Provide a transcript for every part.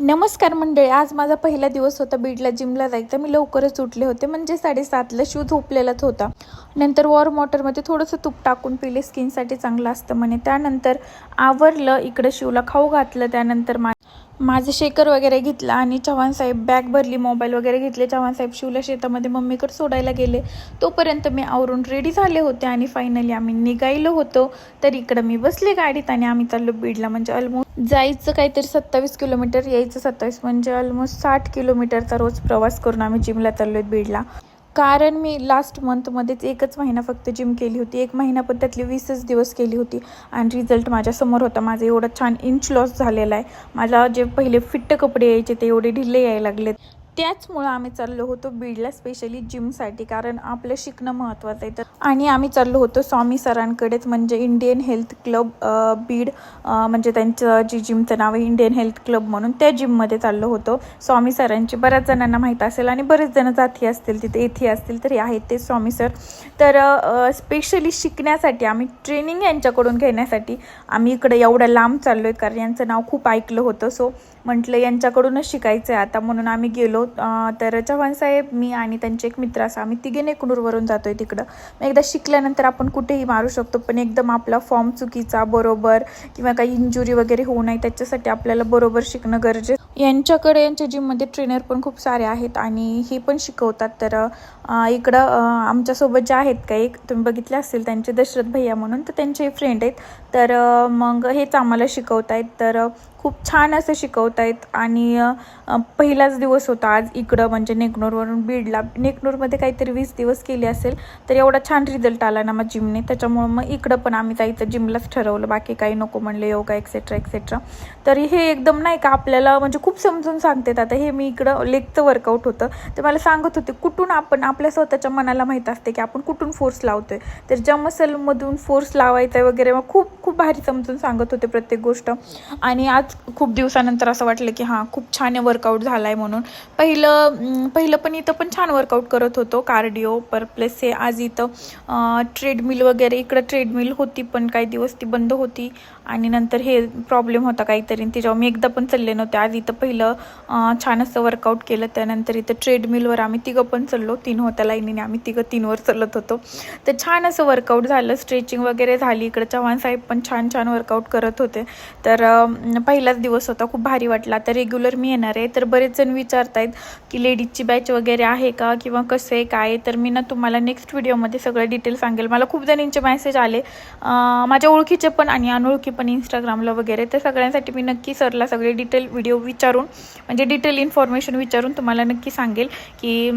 नमस्कार मंडळी आज माझा पहिला दिवस होता बीडला जिमला जायचं. मी लवकरच उठले होते म्हणजे साडेसातला शू झोपलेलाच होता. नंतर वॉर्म वॉटरमध्ये थोडंसं तूप टाकून पिले स्किनसाठी चांगलं असतं म्हणे. त्यानंतर आवरलं इकडं शिवला खाऊ घातलं त्यानंतर मा माझं शेकर वगैरे घेतला आणि चव्हाणसाहेब बॅग भरली मोबाईल वगैरे घेतले. चव्हाणसाहेब शिवला शेतामध्ये मम्मीकडे सोडायला गेले. तोपर्यंत मी आवरून रेडी झाले होते आणि फायनली आम्ही निघायलो होतो. तर इकडं मी बसले गाडीत आणि आम्ही चाललो बीडला म्हणजे ऑलमोस्ट जायचं काहीतरी सत्तावीस किलोमीटर यायचं सत्तावीस म्हणजे ऑलमोस्ट साठ किलोमीटरचा रोज प्रवास करून आम्ही जिमला चाललो आहे बीडला. कारण मी लास्ट मंथमध्येच एकच महिना फक्त जिम केली होती. एक महिना पण त्यातली वीसच दिवस केली होती. आणि रिझल्ट माझ्यासमोर होता. माझं एवढं छान इंच लॉस झालेला आहे. माझा जे पहिले फिट्ट कपडे यायचे ते एवढे ढिल्ले यायला लागलेत. त्याचमुळं आम्ही चाललो होतो बीडला स्पेशली जिमसाठी कारण आपलं शिकणं महत्त्वाचं आहे. तर आणि आम्ही चाललो होतो स्वामी सरांकडेच म्हणजे इंडियन हेल्थ क्लब बीड म्हणजे त्यांचं जी जिमचं नाव आहे इंडियन हेल्थ क्लब म्हणून त्या जिममध्ये चाललो होतो. स्वामी सरांची बऱ्याच जणांना माहीत असेल आणि बरेच जण जाती असतील तिथे येथे असतील तरी आहेत ते स्वामी सर. तर स्पेशली शिकण्यासाठी आम्ही ट्रेनिंग यांच्याकडून घेण्यासाठी आम्ही इकडे एवढं लांब चाललो आहे कारण यांचं नाव खूप ऐकलं होतं. सो म्हटलं यांच्याकडूनच शिकायचं आहे. आता म्हणून आम्ही गेलो. तर चव्हाणसाहेब मी आणि त्यांचे एक मित्र असं आम्ही तिघे नेकनूरवरून जातो आहे तिकडं. मग एकदा शिकल्यानंतर आपण कुठेही मारू शकतो पण एकदम आपला फॉर्म चुकीचा बरोबर किंवा काही इंजुरी वगैरे होऊ नये त्याच्यासाठी आपल्याला बरोबर शिकणं गरजेचं यांच्याकडे यांच्या जिममध्ये ट्रेनर पण खूप सारे आहेत आणि हे पण शिकवतात. तर इकडं आमच्यासोबत जे आहेत का एक तुम्ही बघितले असतील त्यांचे दशरथ भैया म्हणून तर त्यांचे फ्रेंड आहेत. तर मग हेच आम्हाला शिकवत आहेत तर खूप छान असं शिकवत आहेत आणि पहिलाच दिवस होता आज इकडं म्हणजे नेकनूरवरून बीडला. नेकनूरमध्ये काहीतरी वीस दिवस केले असेल तर एवढा छान रिझल्ट आला ना मग जिमने त्याच्यामुळं मग इकडं पण आम्ही जायचं जिमलाच ठरवलं. बाकी काही नको म्हणलं योगा एक्सेट्रा एक्सेट्रा तर हे एकदम नाही का आपल्याला म्हणजे खूप समजून सांगतात. आता हे मी इकडं लेगचं वर्कआउट होतं. ते मला सांगत होते कुठून आपण आपल्या स्वतःच्या मनाला माहीत असते की आपण कुठून फोर्स लावतोय? तर ज्या मसलमधून फोर्स लावायचा आहे वगैरे मग खूप खूप भारी समजून सांगत होते प्रत्येक गोष्ट. आणि आज खूप दिवसानंतर असं वाटलं की हां खूप छान वर्कआउट झाला आहे म्हणून. पहिलं पहिलं पण इथं पण छान वर्कआउट करत होतो. कार्डिओ पर प्लस हे आज इथं ट्रेडमिल वगैरे इकडं ट्रेडमिल होती पण काही दिवस ती बंद होती. आणि नंतर हे प्रॉब्लेम होता काहीतरी. तिच्यावर त्याच्यावर मी एकदा पण चालले नव्हते. आज इथं पहिलं छान असं वर्कआउट केलं. त्यानंतर इथं ट्रेडमिलवर आम्ही तिघं पण चाललो. तीन होत्या लाईनीने आम्ही तिघं तीनवर चालत होतो. तर छान असं वर्कआउट झालं. स्ट्रेचिंग वगैरे झाली. इकडं चव्हाण साहेब पण छान छान वर्कआउट करत होते. तर पहिलाच दिवस होता. खूप भारी वाटला. आता रेग्युलर मी येणार आहे. तर बरेच जण विचारतायत की लेडीजची बॅच वगैरे आहे का? किंवा कसं आहे? काय तर मी ना तुम्हाला नेक्स्ट व्हिडिओमध्ये सगळं डिटेल सांगेल. मला खूप जणींचे मेसेज आले. माझ्या ओळखीचे पण आणि अनोळखी पण इंस्टाग्रामला वगैरे. तर सगळ्यांसाठी मी नक्की सरला सगळे डिटेल व्हिडिओ विचार विचारून म्हणजे डिटेल इन्फॉर्मेशन विचारून तुम्हाला नक्की सांगेल की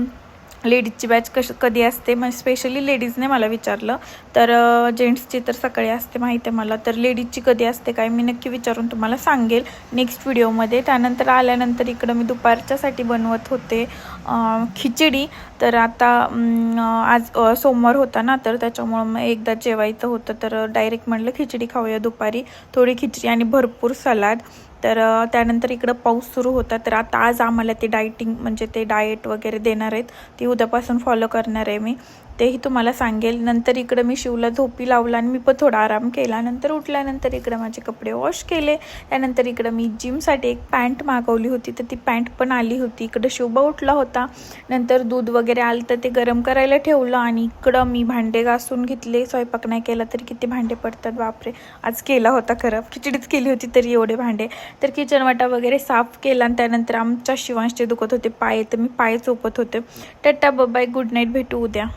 लेडीजची बॅच कश कधी असते. मग स्पेशली लेडीजने मला विचारलं. तर जेंट्सची तर सकाळी असते माहिती आहे मला. तर लेडीजची कधी असते काय मी नक्की विचारून तुम्हाला सांगेल नेक्स्ट व्हिडिओमध्ये त्यानंतर आल्यानंतर इकडं मी दुपारच्यासाठी बनवत होते खिचडी. तर आता आज सोमवार होता ना तर त्याच्यामुळं मग एकदा जेवायचं होतं. तर डायरेक्ट म्हणलं खिचडी खाऊया दुपारी. थोडी खिचडी आणि भरपूर सलाद. तर त्यानंतर इकडं पाऊस सुरू होता. तर आता आज आम्हाला ते डायटिंग म्हणजे ते डाएट वगैरे देणार आहेत. ती उद्यापासून फॉलो करणार आहे मी. तेही तुम्हाला सांगेल. नंतर इकडं मी शिवला झोपी लावला आणि मी पण थोडा आराम केला. नंतर उठल्यानंतर इकडं माझे कपडे वॉश केले. त्यानंतर इकडं मी जिमसाठी एक पॅन्ट मागवली होती. तर ती पॅन्ट पण आली होती. इकडं शिवबा उठला होता. नंतर दूध वगैरे आलं तर ते गरम करायला ठेवलं आणि इकडं मी भांडे घासून घेतले. स्वयंपाक नाही केला तरी किती भांडे पडतात बापरे. आज केला होता खरं. खिचडीच केली होती तरी एवढे भांडे. तर किचन वाटा वगैरे साफ केला आणि त्यानंतर आमच्या शिवांशचे दुखत होते पाय. तर मी पाय चोपत होते. टट्टा बाय गुड नाईट भेटू उद्या.